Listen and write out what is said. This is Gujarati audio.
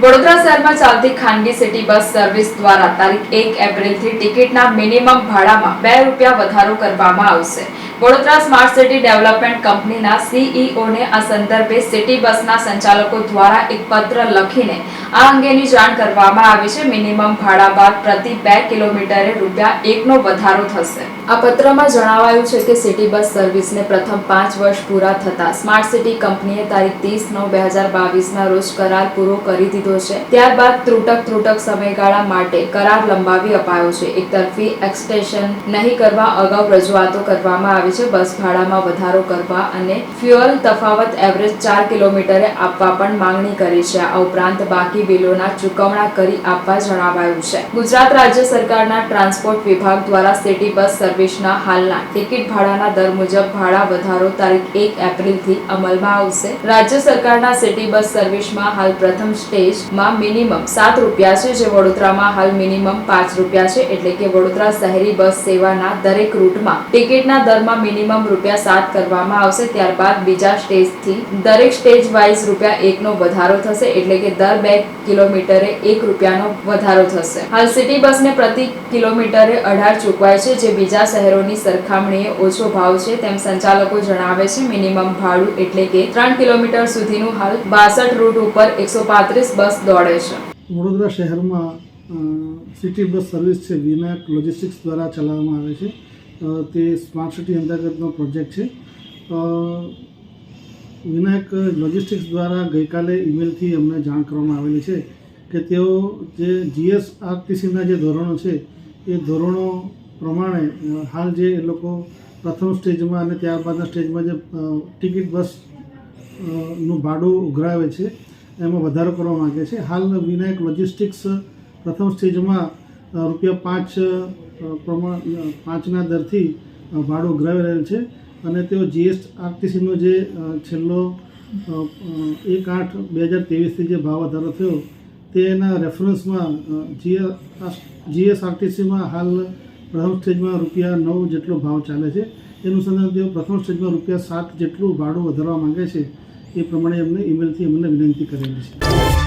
વડોદરા શહેરમાં ચાલતી ખાનગી સિટી બસ સર્વિસ દ્વારા તારીખ એક એપ્રિલથી ટિકિટના મિનિમમ ભાડામાં બે રૂપિયા વધારો કરવામાં આવશે. વડોદરા સ્માર્ટ સિટી ડેવલપમેન્ટ કંપનીના સીઈઓને આ સંદર્ભે સિટી બસના સંચાલકો દ્વારા એક પત્ર લખીને આ અંગેની જાણ કરવામાં આવી છે. મિનિમમ ભાડા બાદ પ્રતિ બે કિલોમીટરે રૂપિયા એકનો વધારો થશે. આ પત્રમાં જણાવાયું છે કે સિટી બસ સર્વિસને પ્રથમ પાંચ વર્ષ પૂરા થતા સ્માર્ટ સિટી કંપનીએ તારીખ ત્રીસ નવ બે હજાર બાવીસના રોજ કરાર પૂરો કરી દીધો છે. ત્યારબાદ ત્રુટક ત્રુટક સમયગાળા માટે કરાર લંબાવી અપાયો છે. એકતરફી એક્સટેન્શન નહીં કરવા અગાઉ રજૂઆતો કરવામાં આવી છે. બસ ભાડામાં વધારો કરવા અને ફ્યુઅલ તફાવત એવરેજ ચાર કિલોમીટરે આપવા પણ માંગણી કરી છે. આ ઉપરાંત બાકી બિલોના ચૂકવણા કરી આપવા જણાવાયું છે. ગુજરાત રાજ્ય સરકારના ટ્રાન્સપોર્ટ વિભાગ દ્વારા સિટી બસ સર્વિસના હાલના ટિકિટ ભાડાના દર મુજબ ભાડા વધારો તારીખ એક એપ્રિલથી અમલમાં આવશે. રાજ્ય સરકારના સિટી બસ સર્વિસમાં હાલ પ્રથમ સ્ટેજમાં મિનિમમ સાત રૂપિયા છે, જે વડોદરામાં હાલ મિનિમમ પાંચ રૂપિયા છે. એટલે કે વડોદરા શહેરી બસ સેવાના દરેક રૂટમાં ટિકિટના દરમાં મિનિમમ રૂપિયા સાત કરવામાં આવશે, ત્યારબાદ બીજા સ્ટેજથી દરેક સ્ટેજ વાઇઝ રૂપિયા એકનો વધારો થશે, એટલે કે દર બે કિલોમીટરે એક રૂપિયાનો વધારો થશે. હાલ સિટી બસને પ્રતિ કિલોમીટરે અઢાર ચૂકવાય છે, જે બીજા શહેરોની સરખામણીએ ઓછો ભાવ છે, તેમ સંચાલકો જણાવે છે, મિનિમમ ભાડું એટલે કે ત્રણ કિલોમીટર સુધીનું હાલ બાસઠ રૂટ ઉપર એકસો પાંત્રીસ બસ દોડે છે. વડોદરા શહેરમાં સિટી બસ સર્વિસ છે, વિનાયક લોજિસ્ટિક્સ દ્વારા ચલાવવામાં આવે છે. તે સ્માર્ટ સિટી અંતર્ગતનો પ્રોજેક્ટ છે. વિનાયક લોજિસ્ટિક્સ દ્વારા ગઈકાલે ઈમેલથી અમને જાણ કરવામાં આવેલી છે કે તેઓ જે જીએસઆરટીસીના જે ધોરણો છે, એ ધોરણો પ્રમાણે હાલ જે એ લોકો પ્રથમ સ્ટેજમાં અને ત્યારબાદના સ્ટેજમાં જે ટિકિટ બસનું ભાડું ઉઘરાવે છે, એમાં વધારો કરવા માગે છે. હાલ વિનાયક લોજિસ્ટિક્સ પ્રથમ સ્ટેજમાં રૂપિયા પાંચ પ્રમાણ પાંચના દરથી ભાડું ઉઘરાવી રહેલ છે. અને તેઓ જીએસઆરટીસીનો જે છેલ્લો એક આઠ બે હજાર ત્રેવીસથી જે ભાવ વધારો થયો તેના રેફરન્સમાં જીએસઆરટીસીમાં હાલ પ્રથમ સ્ટેજમાં રૂપિયા નવ જેટલો ભાવ ચાલે છે. એનું સંદર્ભ તેઓ પ્રથમ સ્ટેજમાં રૂપિયા સાત જેટલું ભાડું વધારવા માંગે છે. એ પ્રમાણે એમને ઈમેલથી અમને વિનંતી કરેલી છે.